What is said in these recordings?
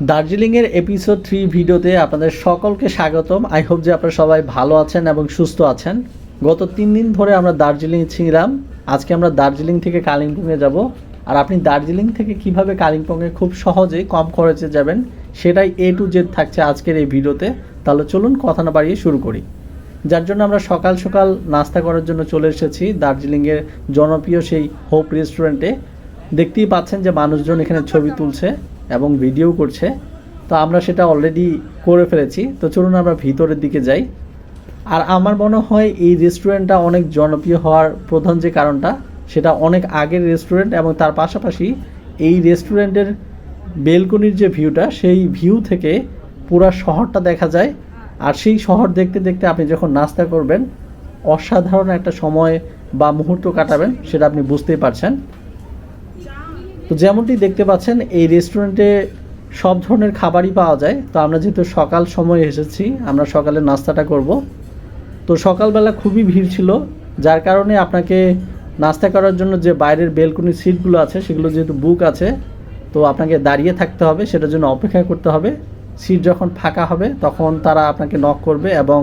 দার্জিলিংয়ের episode three ভিডিওতে আপনাদের সকলকে স্বাগতম। আই হোপ যে আপনারা সবাই ভালো আছেন এবং সুস্থ আছেন। গত তিন দিন ধরে আমরা দার্জিলিং ছিলাম। আজকে আমরা দার্জিলিং থেকে কালিম্পংয়ে যাব। আর আপনি দার্জিলিং থেকে কীভাবে কালিম্পংয়ে খুব সহজেই কম খরচে যাবেন, সেটাই এ টু জেড থাকছে আজকের এই ভিডিওতে। তাহলে চলুন কথা না বাড়িয়ে শুরু করি। যার জন্য আমরা সকাল সকাল নাস্তা করার জন্য চলে এসেছি দার্জিলিংয়ের জনপ্রিয় সেই হোপ রেস্টুরেন্টে। দেখতেই পাচ্ছেন যে মানুষজন এখানে ছবি তুলছে। এবং ভিডিও করছে। তো আমরা সেটা অলরেডি করে ফেলেছি। তো চলুন আমরা ভিতরের দিকে যাই। আর আমার মনে হয় এই রেস্টুরেন্টটা অনেক জনপ্রিয় হওয়ার প্রধান যে কারণটা, সেটা অনেক আগের রেস্টুরেন্ট এবং তার পাশাপাশি এই রেস্টুরেন্টের বেলকনির যে ভিউটা সেই ভিউ থেকে পুরো শহরটা দেখা যায়। আর সেই শহর দেখতে দেখতে আপনি যখন নাস্তা করবেন, অসাধারণ একটা সময় বা মুহূর্ত কাটাবেন, সেটা আপনি বুঝতেই পারছেন। তো যেমনটি দেখতে পাচ্ছেন, এই রেস্টুরেন্টে সব ধরনের খাবারই পাওয়া যায়। তো আমরা যেহেতু সকাল সময় এসেছি, আমরা সকালে নাস্তাটা করব। তো সকালবেলা খুবই ভিড় ছিল, যার কারণে আপনাকে নাস্তা করার জন্য যে বাইরের বেলকনির সিটগুলো আছে, সেগুলো যেহেতু বুক আছে, তো আপনাকে দাঁড়িয়ে থাকতে হবে, সেটার জন্য অপেক্ষা করতে হবে। সিট যখন ফাঁকা হবে, তখন তারা আপনাকে নক করবে এবং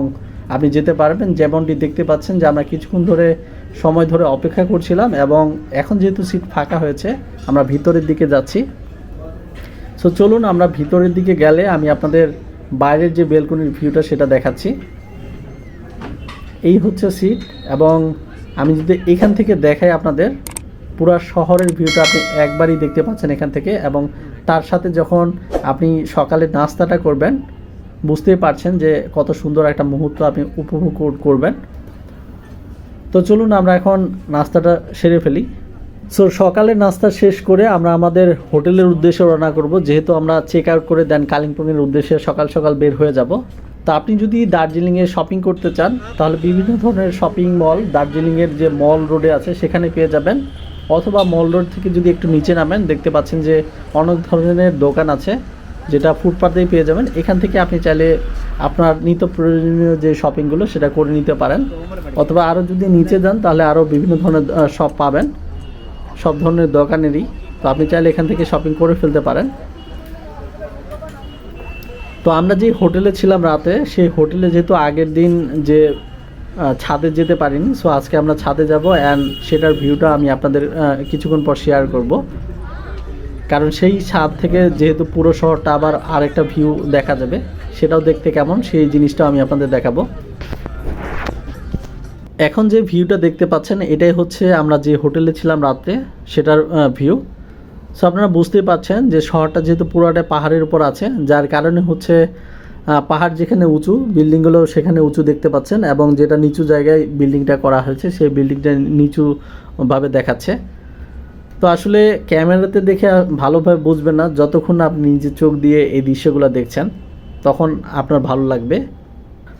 আপনি যেতে পারবেন। যেমনটি দেখতে পাচ্ছেন যে আমরা কিছুক্ষণ ধরে সময় ধরে অপেক্ষা করছিলাম এবং এখন যেহেতু সিট ফাঁকা হয়েছে, আমরা ভিতরের দিকে যাচ্ছি। সো চলুন আমরা ভিতরের দিকে গেলে আমি আপনাদের বাইরের যে বেলকনির ভিউটা সেটা দেখাচ্ছি। এই হচ্ছে সিট এবং আমি যদি এখান থেকে দেখাই আপনাদের, পুরা শহরের ভিউটা আপনি একবারই দেখতে পাচ্ছেন এখান থেকে এবং তার সাথে যখন আপনি সকালে নাস্তাটা করবেন, বুঝতেই পারছেন যে কত সুন্দর একটা মুহূর্ত আপনি উপভোগ করবেন। তো চলুন আমরা এখন নাস্তাটা সেরে ফেলি। সো সকালের নাস্তা শেষ করে আমরা আমাদের হোটেলের উদ্দেশ্যে রওনা করব। যেহেতু আমরা চেক আউট করে দেন কালিম্পংয়ের উদ্দেশ্যে সকাল সকাল বের হয়ে যাব। তো আপনি যদি দার্জিলিংয়ে শপিং করতে চান, তাহলে বিভিন্ন ধরনের শপিং মল দার্জিলিংয়ের যে মল রোডে আছে, সেখানে পেয়ে যাবেন। অথবা মল রোড থেকে যদি একটু নিচে নামেন, দেখতে পাচ্ছেন যে অনেক ধরনের দোকান আছে, যেটা ফুটপাতেই পেয়ে যাবেন। এখান থেকে আপনি চাইলে আপনার নিত্য প্রয়োজনীয় যে শপিংগুলো সেটা করে নিতে পারেন। অথবা আরও যদি নিচে যান, তাহলে আরও বিভিন্ন ধরনের শপ পাবেন। সব ধরনের দোকানেরই। তো আপনি চাইলে এখান থেকে শপিং করে ফেলতে পারেন। তো আমরা যে হোটেলে ছিলাম রাতে, সেই হোটেলে যেহেতু আগের দিন যে ছাদে যেতে পারিনি সো আজকে আমরা ছাদে যাব অ্যান্ড সেটার ভিউটা আমি আপনাদের কিছুক্ষণ পর শেয়ার করব। কারণ সেই ছাদ থেকে যেহেতু পুরো শহরটা আবার আরেকটা ভিউ দেখা যাবে, সেটাও দেখতে কেমন? সেই জিনিসটাও আমি আপনাদের দেখাবো। এখন যে ভিউটা দেখতে পাচ্ছেন, এটাই হচ্ছে আমরা যে হোটেলে ছিলাম রাত্রে, সেটার ভিউ সো আপনারা বুঝতেই পারছেন যে শহরটা যেহেতু পুরোটা পাহাড়ের উপর আছে, যার কারণে হচ্ছে পাহাড় যেখানে উঁচু, বিল্ডিংগুলো সেখানে উঁচু দেখতে পাচ্ছেন এবং যেটা নিচু জায়গায় বিল্ডিংটা করা হয়েছে, সেই বিল্ডিংটা নিচুভাবে দেখাচ্ছে। তো আসলে ক্যামেরাতে দেখে ভালোভাবে বুঝবেন না। যতক্ষণ আপনি নিজে চোখ দিয়ে এই দৃশ্যগুলো দেখছেন, তখন আপনার ভালো লাগবে।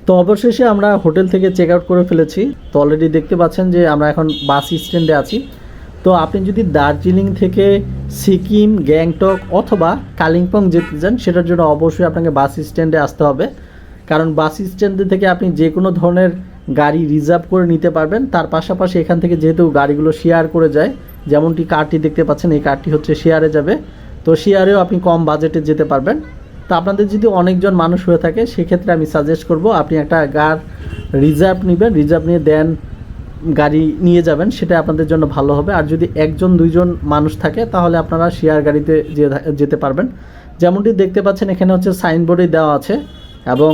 তো অবশেষে আমরা হোটেল থেকে চেক আউট করে ফেলেছি। তো অলরেডি দেখতে পাচ্ছেন যে আমরা এখন বাস স্ট্যান্ডে আছি। তো আপনি যদি দার্জিলিং থেকে সিকিম, গ্যাংটক অথবা কালিম্পং যেতে চান, সেটার জন্য অবশ্যই আপনাকে বাস স্ট্যান্ডে আসতে হবে। কারণ বাস স্ট্যান্ডে থেকে আপনি যে কোনো ধরনের গাড়ি রিজার্ভ করে নিতে পারবেন। তার পাশাপাশি এখান থেকে যেহেতু গাড়িগুলো শেয়ার করে যায় যেমনটি কারটি দেখতে পাচ্ছেন, এই কারটি হচ্ছে শেয়ারে যাবে। তো শেয়ারেও আপনি কম বাজেটে যেতে পারবেন। তো আপনাদের যদি অনেকজন মানুষ হয়ে থাকে, সেক্ষেত্রে আমি সাজেস্ট করব, আপনি একটা গার রিজার্ভ নেবেন রিজার্ভ নিয়ে দেন, গাড়ি নিয়ে যাবেন, সেটা আপনাদের জন্য ভালো হবে। আর যদি একজন, দুইজন মানুষ থাকে, তাহলে আপনারা শেয়ার গাড়িতে যেতে পারবেন। যেমনটি দেখতে পাচ্ছেন, এখানে হচ্ছে সাইনবোর্ডে দেওয়া আছে, এবং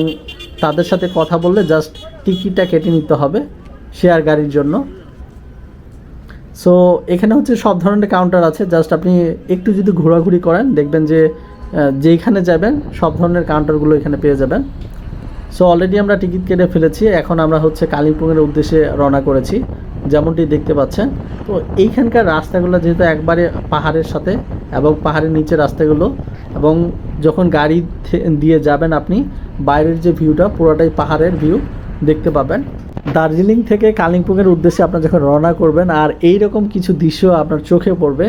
তাদের সাথে কথা বললে জাস্ট টিকিটটা কেটে নিতে হবে শেয়ার গাড়ির জন্য। সো এখানে হচ্ছে সব ধরনের কাউন্টার আছে। জাস্ট আপনি একটু যদি ঘোরাঘুরি করেন, দেখবেন যে যেইখানে যাবেন, সব ধরনের কাউন্টারগুলো এখানে পেয়ে যাবেন। সো অলরেডি আমরা টিকিট কেটে ফেলেছি। এখন আমরা হচ্ছে কালিম্পংয়ের উদ্দেশ্যে রওনা করেছি, যেমনটি দেখতে পাচ্ছেন। তো, এইখানকার রাস্তাগুলো যেহেতু একবারে পাহাড়ের সাথে এবং পাহাড়ের নিচে রাস্তাগুলো, এবং যখন গাড়ি দিয়ে যাবেন আপনি, বাইরের যে ভিউটা পুরোটাই পাহাড়ের ভিউ দেখতে পাবেন। দার্জিলিং থেকে কালিম্পংয়ের উদ্দেশ্যে আপনার যখন রওনা করবেন, আর এই রকম কিছু দৃশ্য আপনার চোখে পড়বে,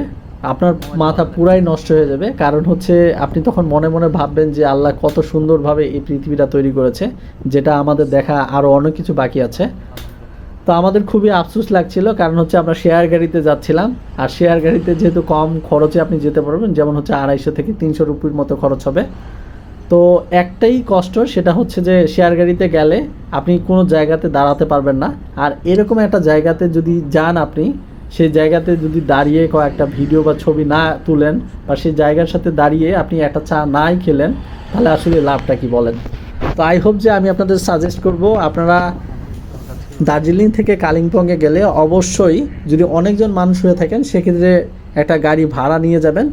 আপনার মাথা পুরাই নষ্ট হয়ে যাবে। কারণ হচ্ছে, আপনি তখন মনে মনে ভাববেন যে আল্লাহ কত সুন্দরভাবে এই পৃথিবীটা তৈরি করেছে, যেটা আমাদের দেখা আরও অনেক কিছু বাকি আছে। তো আমাদের খুবই আফসোস লাগছিল, কারণ হচ্ছে আমরা শেয়ার গাড়িতে যাচ্ছিলাম, আর শেয়ার গাড়িতে যেহেতু কম খরচে আপনি যেতে পারবেন, যেমন হচ্ছে আড়াইশো থেকে তিনশো রুপির মতো খরচ হবে। তো একটাই কষ্ট সেটা হচ্ছে যে শেয়ার গাড়িতে গেলে আপনি কোনো জায়গাতে দাঁড়াতে পারবেন না। আর এরকম একটা জায়গাতে যদি যান আপনি, সেই জায়গাতে যদি দাঁড়িয়ে কয়েকটা ভিডিও বা ছবি না তুলেন বা সেই জায়গার সাথে দাঁড়িয়ে আপনি একটা চা নাই খেলেন, তাহলে আসলে লাভটা কি বলেন? তো আই হোপ যে আমি আপনাদের সাজেস্ট করব, আপনারা দার্জিলিং থেকে কালিম্পংয়ে গেলে অবশ্যই যদি অনেকজন মানুষ হয়ে থাকেন, সেক্ষেত্রে একটা গাড়ি ভাড়া নিয়ে যাবেন।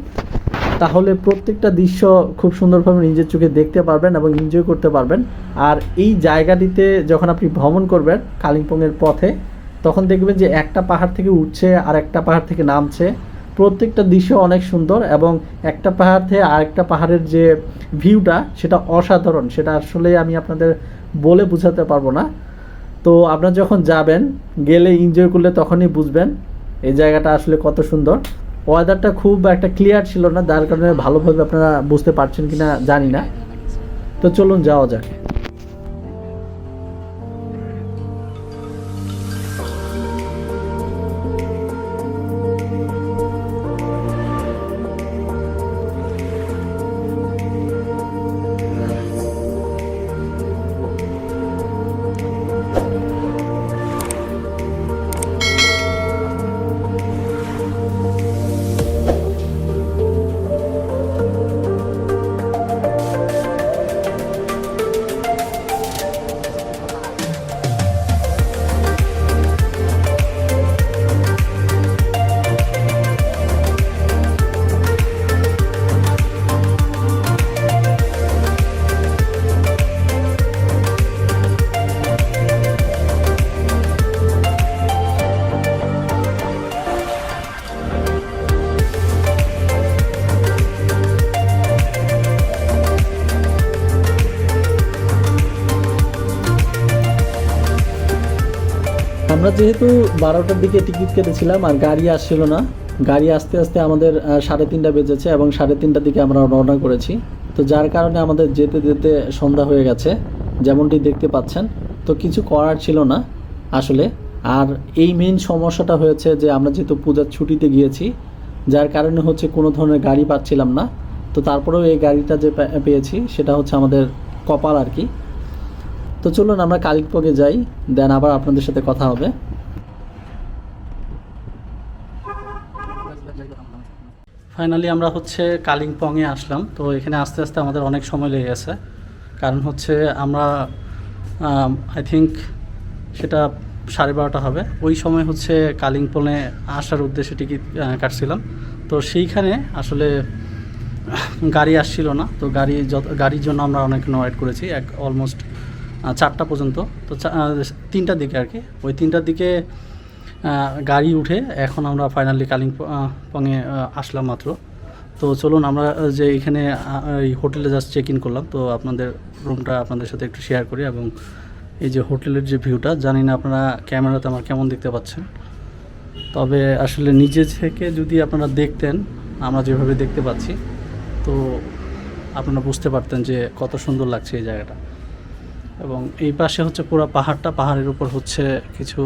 তাহলে প্রত্যেকটা দৃশ্য খুব সুন্দরভাবে নিজের চোখে দেখতে পারবেন এবং এনজয় করতে পারবেন। আর এই জায়গাটিতে যখন আপনি ভ্রমণ করবেন কালিম্পংয়ের পথে, তখন দেখবেন যে একটা পাহাড় থেকে উঠছে আর একটা পাহাড় থেকে নামছে। প্রত্যেকটা দৃশ্য অনেক সুন্দর এবং একটা পাহাড় থেকে আরেকটা পাহাড়ের যে ভিউটা সেটা অসাধারণ। সেটা আসলে আমি আপনাদের বলে বোঝাতে পারব না। তো আপনারা যখন যাবেন, গেলে এনজয় করলে তখনই বুঝবেন এই জায়গাটা আসলে কত সুন্দর। ওয়েদারটা খুব একটা ক্লিয়ার ছিল না, যার কারণে ভালোভাবে আপনারা বুঝতে পারছেন কিনা জানি না। তো চলুন যাওয়া যাক। যেহেতু বারোটার দিকে টিকিট কেটেছিলাম আর গাড়ি আসছিল না, গাড়ি আসতে আসতে আমাদের সাড়ে তিনটা বেজেছে এবং সাড়ে তিনটার দিকে আমরা রওনা করেছি। তো যার কারণে আমাদের যেতে যেতে সন্ধ্যা হয়ে গেছে, যেমনটি দেখতে পাচ্ছেন। তো কিছু করার ছিল না আসলে। আর এই মেন সমস্যাটা হয়েছে যে আমরা যেহেতু পূজার ছুটিতে গিয়েছি, যার কারণে হচ্ছে কোনো ধরনের গাড়ি পাচ্ছিলাম না। তো তারপরেও এই গাড়িটা যে পেয়েছি সেটা হচ্ছে আমাদের কপাল আর কি। তো চলুন আমরা কালিম্পংয়ে যাই, দেন আবার আপনাদের সাথে কথা হবে। ফাইনালি আমরা হচ্ছে কালিম্পংয়ে আসলাম। তো এখানে আস্তে আস্তে আমাদের অনেক সময় লেগে গেছে। কারণ হচ্ছে আমরা আই থিঙ্ক সেটা সাড়ে বারোটা হবে। ওই সময় হচ্ছে কালিম্পংয়ে আসার উদ্দেশ্যে টিকিট কাটছিলাম। তো সেইখানে আসলে গাড়ি আসছিল না। তো গাড়ি যত, গাড়ির জন্য আমরা অনেকক্ষণ ওয়েট করেছি। এক অলমোস্ট চারটা পর্যন্ত। তো তিনটার দিকে আর কি। ওই তিনটার দিকে গাড়ি উঠে এখন আমরা ফাইনালি কালিম্পংয়ে আসলাম মাত্র। তো চলুন, আমরা যে এখানে এই হোটেলে জাস্ট চেক ইন করলাম। তো আপনাদের রুমটা আপনাদের সাথে একটু শেয়ার করি এবং এই যে হোটেলের যে ভিউটা জানি না আপনারা ক্যামেরাতে আমার কেমন দেখতে পাচ্ছেন। তবে আসলে নিজে থেকে যদি আপনারা দেখতেন, আমরা যেভাবে দেখতে পাচ্ছি, তো আপনারা বুঝতে পারতেন যে কত সুন্দর লাগছে এই জায়গাটা। এবং এই পাশে হচ্ছে পুরো পাহাড়টা, পাহাড়ের উপর হচ্ছে কিছু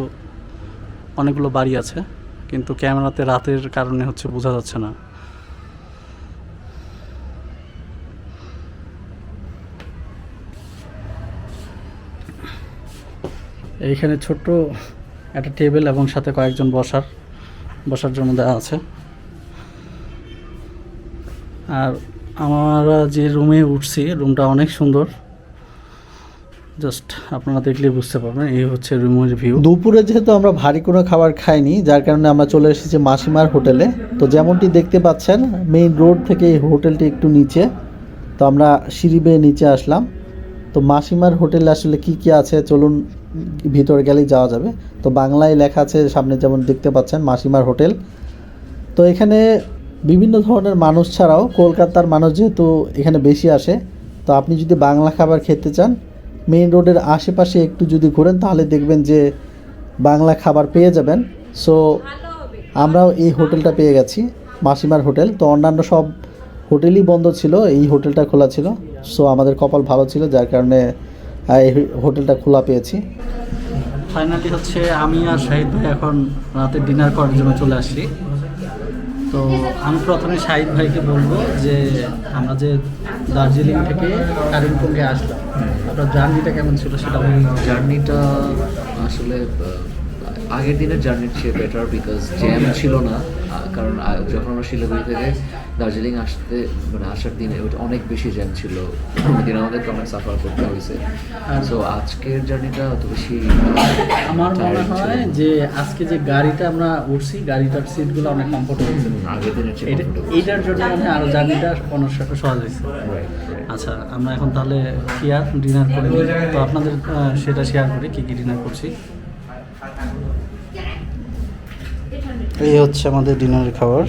অনেকগুলো বাড়ি আছে, কিন্তু ক্যামেরাতে রাতের কারণে হচ্ছে বোঝা যাচ্ছে না। এইখানে ছোট্ট একটা টেবিল এবং সাথে কয়েকজন বসার বসার জন্য দেওয়া আছে। আর আমরা যে রুমে উঠছি, রুমটা অনেক সুন্দর। জাস্ট আপনারা দেখলে বুঝতে পারবেন, এই হচ্ছে রুমের ভিউ দুপুরে যেহেতু আমরা ভারী কোনো খাবার খাইনি, যার কারণে আমরা চলে এসেছি মাসিমার হোটেলে। তো যেমনটি দেখতে পাচ্ছেন মেইন রোড থেকে এই হোটেলটি একটু নিচে। তো আমরা সিঁড়ি বেয়ে নিচে আসলাম। তো মাসিমার হোটেলে আসলে কি কি আছে, চলুন ভিতরে গেলেই যাওয়া যাবে। তো বাংলায় লেখা আছে, সামনে যেমন দেখতে পাচ্ছেন, মাসিমার হোটেল। তো এখানে বিভিন্ন ধরনের মানুষ ছাড়াও, কলকাতার মানুষ যেহেতু এখানে বেশি আসে, তো আপনি যদি বাংলা খাবার খেতে চান মেইন রোডের আশেপাশে একটু যদি ঘোরেন, তাহলে দেখবেন যে বাংলা খাবার পেয়ে যাবেন। সো আমরাও এই হোটেলটা পেয়ে গেছি, মাসিমার হোটেল। তো অন্যান্য সব হোটেলই বন্ধ ছিল, এই হোটেলটা খোলা ছিল। সো আমাদের কপাল ভালো ছিল, যার কারণে এই হোটেলটা খোলা পেয়েছি। ফাইনালি হচ্ছে আমি আর শাহিদ ভাই এখন রাতে ডিনার করার জন্য চলে আসছি। তো আমি প্রথমে শাহিদ ভাইকে বলব যে আমরা যে দার্জিলিং থেকে কালিম্পংয়ে আসলাম, আপনার জার্নিটা কেমন ছিল সেটা জার্নিটা আসলে আগের দিনের জার্নির চেয়ে বেটার বিকজ জ্যাম ছিল না কারণ যখন আমরা শিলিগুড়ি থেকে দার্জিলিং আসতে মানে আসার দিনে ওটা অনেক বেশি জ্যাম ছিল। ওদিন আমাদেরকে অনেক সাফার করতে হয়েছে। সো আজকের জার্নিটা অত বেশি আমার মনে হয় যে আজকে যে গাড়িটা আমরা উঠছি গাড়িটার সিটগুলো অনেক কমফোর্টেবল ছিল। আগের দিনের এইটার জন্য মনে হয় আরও জার্নিটা অনেক সাথে সহজ হয়েছে. আচ্ছা আমরা এখন তাহলে কেয়ার ডিনার করে তো আপনাদের সেটা শেয়ার করি কী কী ডিনার করছি। এই হচ্ছে আমাদের ডিনারের খাবার।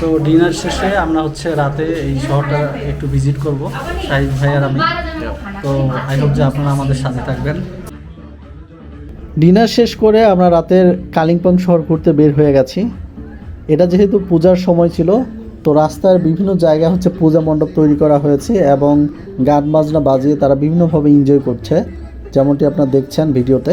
তো ডিনার শেষে আমরা হচ্ছে রাতে এই শহরটা একটু ভিজিট করব, শাহিদ ভাই আর আমি। তো আই হোপ যে আপনারা আমাদের সাথে থাকবেন। ডিনার শেষ করে আমরা রাতের কালিম্পং শহর ঘুরতে বের হয়ে গেছি। এটা যেহেতু পূজার সময় ছিল, তো রাস্তার বিভিন্ন জায়গায় হচ্ছে পূজা মণ্ডপ তৈরি করা হয়েছে এবং গান বাজনা বাজিয়ে তারা বিভিন্নভাবে এনজয় করছে। যেমনটি আপনারা দেখছেন ভিডিওতে।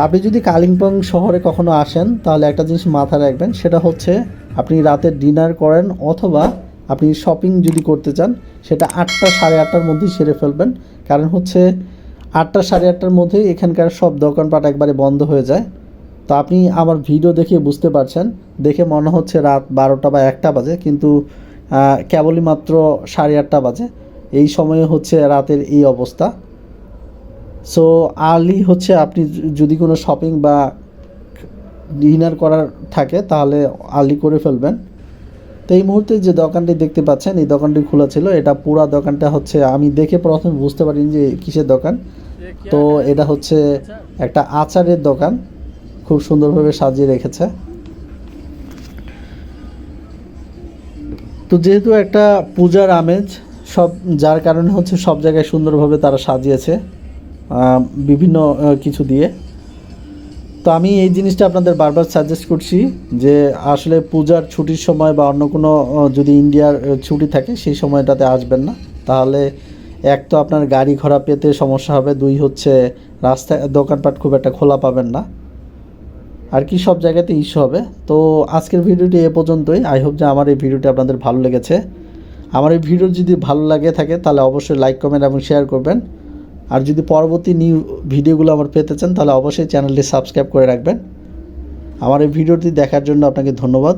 আপনি যদি কালিম্পং শহরে কখনো আসেন, তাহলে একটা জিনিস মাথায় রাখবেন, সেটা হচ্ছে আপনি রাতে ডিনার করেন অথবা আপনি শপিং যদি করতে চান, সেটা আটটা সাড়ে আটটার মধ্যেই সেরে ফেলবেন। কারণ হচ্ছে আটটা সাড়ে আটটার মধ্যেই এখানকার সব দোকানপাট একবারে বন্ধ হয়ে যায়। তো আপনি আমার ভিডিও দেখে বুঝতে পারছেন, দেখে মনে হচ্ছে রাত বারোটা বা একটা বাজে, কিন্তু কেবলই মাত্র সাড়ে আটটা বাজে। এই সময়ে হচ্ছে রাতের এই অবস্থা। সো আর্লি হচ্ছে আপনি যদি কোনো শপিং বা ডিনার করার থাকে, তাহলে আর্লি করে ফেলবেন। তো এই মুহূর্তে যে দোকানটি দেখতে পাচ্ছেন, এই দোকানটি খোলা ছিল। এটা পুরা দোকানটা হচ্ছে, আমি দেখে প্রথমে বুঝতে পারিনি যে কিসের দোকান। তো এটা হচ্ছে একটা আচারের দোকান। খুব সুন্দরভাবে সাজিয়ে রেখেছে। তো যেহেতু একটা পূজার আমেজ, সব, যার কারণে হচ্ছে সব জায়গায় সুন্দরভাবে তারা সাজিয়েছে। বিভিন্ন কিছু দিয়ে। তো আমি এই জিনিসটা আপনাদের বারবার সাজেস্ট করছি যে আসলে পূজার ছুটির সময় বা অন্য কোনো যদি ইন্ডিয়ার ছুটি থাকে সেই সময়টাতে আসবেন না। তাহলে এক তো আপনার গাড়ি ঘোড়া পেতে সমস্যা হবে, দুই হচ্ছে রাস্তায়, দোকানপাট খুব একটা খোলা পাবেন না। আর কি সব জায়গাতে ইস্যু হবে। তো আজকের ভিডিওটি এ পর্যন্তই। আই হোপ যে আমার এই ভিডিওটি আপনাদের ভালো লেগেছে। আমার এই ভিডিও যদি ভালো লাগে থাকে, তাহলে অবশ্যই লাইক কমেন্ট এবং শেয়ার করবেন। আর যদি পরবর্তী নিউ ভিডিওগুলো আমার পেতে চান, তাহলে অবশ্যই চ্যানেলটি সাবস্ক্রাইব করে রাখবেন। আমার এই ভিডিওটি দেখার জন্য আপনাকে ধন্যবাদ।